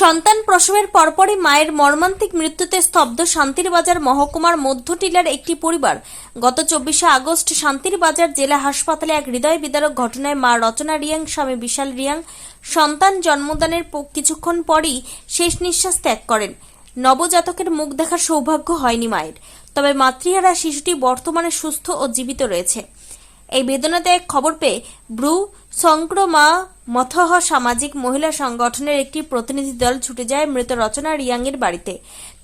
সন্তান প্রসবের পরপরই মায়ের মর্মান্তিক মৃত্যুতে স্তব্ধ শান্তির বাজার মহকুমার মধ্য টিলার একটি পরিবার। গত চব্বিশে আগস্ট শান্তির বাজার জেলা হাসপাতালে এক হৃদয় বিদারক ঘটনায় মা রচনা রিয়াং, স্বামী বিশাল রিয়াং সন্তান জন্মদানের কিছুক্ষণ পরই শেষ নিঃশ্বাস ত্যাগ করেন। নবজাতকের মুখ দেখার সৌভাগ্য হয়নি মায়ের। তবে মাতৃহারা শিশুটি বর্তমানে সুস্থ ও জীবিত রয়েছে। এই বেদনাদায়ক খবর পেয়ে ব্রু সংক্রমা মথহ সামাজিক মহিলা সংগঠনের একটি প্রতিনিধি দল ছুটে যায় মৃত রচনা রিয়াংয়ের বাড়িতে।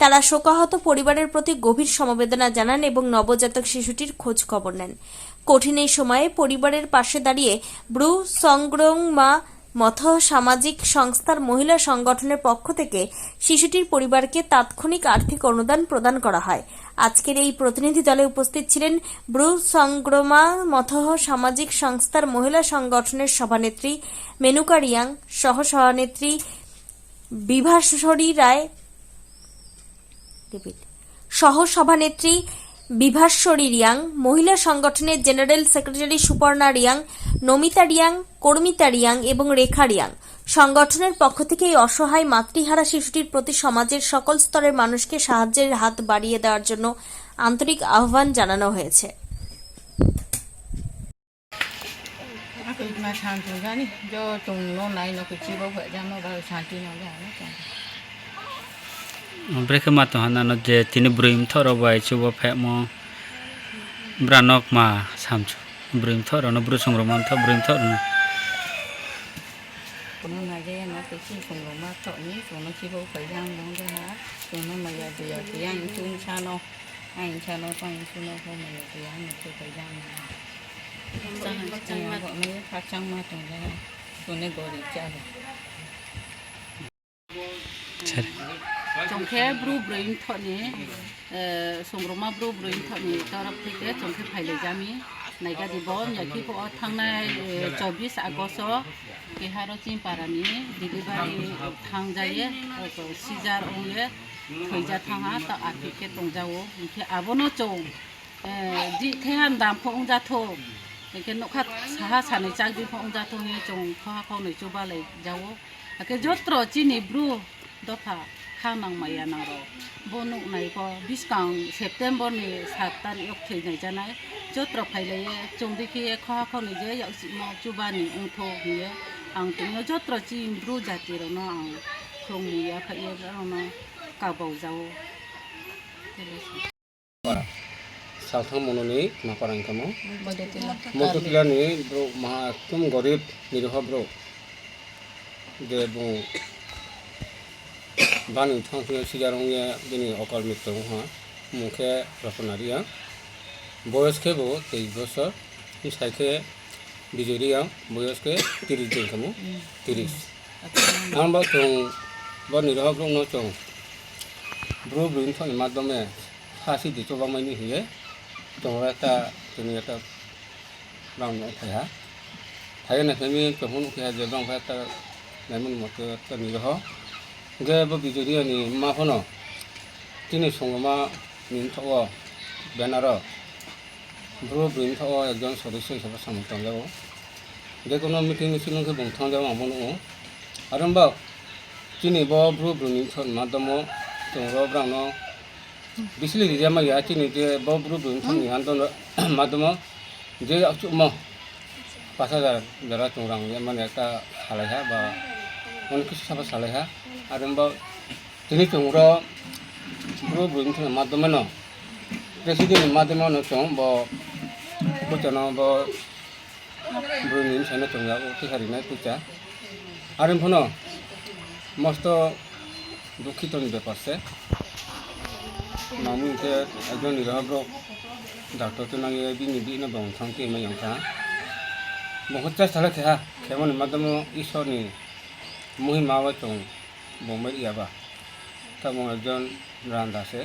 তারা শোকাহত পরিবারের প্রতি গভীর সমবেদনা জানান এবং নবজাতক শিশুটির খোঁজ খবর নেন। কঠিন এই সময়ে পরিবারের পাশে দাঁড়িয়ে ব্রু সংগ্রমা মথ সামাজিক সংস্থার মহিলা সংগঠনের পক্ষ থেকে শিশুটির পরিবারকে তাৎক্ষণিক আর্থিক অনুদান প্রদান করা হয়। আজকের এই প্রতিনিধি দলে উপস্থিত ছিলেন ব্রু সংগ্রমা মথহ সামাজিক সংস্থার মহিলা সংগঠনের সভানেত্রী মেনুকা রিয়াং সহ সভানেত্রী বিভাসরী রায় সহ সভানেত্রী বিভাস্বরী রিয়াং, মহিলা সংগঠনের জেনারেল সেক্রেটারি সুপর্ণা রিয়াং, নমিতা রিয়াং, কর্মিতা রিয়াং এবং রেখা রিয়াং। সংগঠনের পক্ষ থেকে এই অসহায় মাতৃহারা শিশুটির প্রতি সমাজের সকল স্তরের মানুষকে সাহায্যের হাত বাড়িয়ে দেওয়ার জন্য আন্তরিক আহ্বান জানানো হয়েছে। Berkhema Tuhan ano je tini brim thoro bai chuwa phe mo branok ma samchu brim thoro no bru songroman tho brim thoro no kono na je no ke chi songroma tho ni so no chi bo pai yang no ga ha so no ma ya ya yang chung cha no anh cha no tong chu no ko ma ya yang no chu pai yang sang sang ma ko me pha sang ma tong ga so ne go ri cha Chào চংখে ব্রু ব্রইন থনি সংগ্রমা ব্রু ব্রইন থনি তরফ থেকে চংখে ফাইলে যামি নাইকা দিব নাকি থাংনাই চব্বিশ আগস্ট বিহার চিনপাড়ানি ডেলিভারি থাংজায়ে সিজার অংলে থৈজা থাঙা তো আখিকে টংজাও ওমকে আবনো চৌ দি থেহান দাম ফং জাথো একে নখা সাহা সাनै চাকরি ফং জাথো হে চৌ খহা খাওয়াই চৌবালাই যাও একে যত্র চিনি ব্রু দফা खामांमाया नांगौ बनुक नाइको बिसकां सेप्टेम्बरनि सात तारिख थै नायजानाय जत्र फाइलायो जौदेखि एख' हाखावनि जे जुबानि उन्थौ बियो आं तुमनो जत्र चिम्ब्रु जातिरावनो आं खौमुया फायो ka गावबाव jao सावथां मननि मापारांखोमो मदतिलानि ब्रो महात्म गरिब निरह ब्रो दे बुङो বু বানি থাংসি সিজারংয়ে দিনি অকাল মৃত্যু হা মুখে রচনারিয়া বয়সকে বো তেইশ বছর সাইকে বিজয়রিয়া বয়সকে তিরিশ দিন kamu তিরিশ আম বা চং বা নিরহ ব্রো ন চং। ব্রো ব্রুইন থানি মাধ্যমে সাসি দি চবামাইনি হইয়ে তোমরা একটা তুমি একটা রং থাকা থাকে না তুমি তখন উঠিয়া যে রং একটা নাইমন মতো একটা নিরহ গে বিজুরি নি মা হন তিনি সঙ্গমা নিন থাক ব্যানার ব্রু ব্রিন থাক একজন সদস্য হিসাবে সামর্থ্য যাব যে কোনো মিটিং মিছিলকে বংথাং যাব আমন আর হম্বা তিনি ব ব্রু ব্রুনি মাধ্যম তোমরা ব্রাউন বিসলি রিজা মাইয়া চিনি যে বব্রু বুন থানি আন্দোলন মাধ্যম যে চুমো পাঁচ হাজার যারা চৌরাং মানে একটা সালাইহা বা অনেক কিছু সাবা সালাইহা আর বা তিনি চৌর বুন থানি মাধ্যমে ন প্রেসিডেন্ট মাধ্যমে ন চৌ ব পুচানো ব ব্রুনিন সাইনে চৌয়া উঠিহারিনাই পুচা আর ফোন মস্ত দুঃখিত ব্যাপারছে মামুকে একজন নিরহব্র ডাক্তারটো নাঙে বিনি বিনা বংথাং কে মাইयांखा বহুত চেষ্টা খেয়া খেমন মাধ্যম ঈশ্বরনি মহিমা চং বংবাই যাবা তা একজন রান্দাছে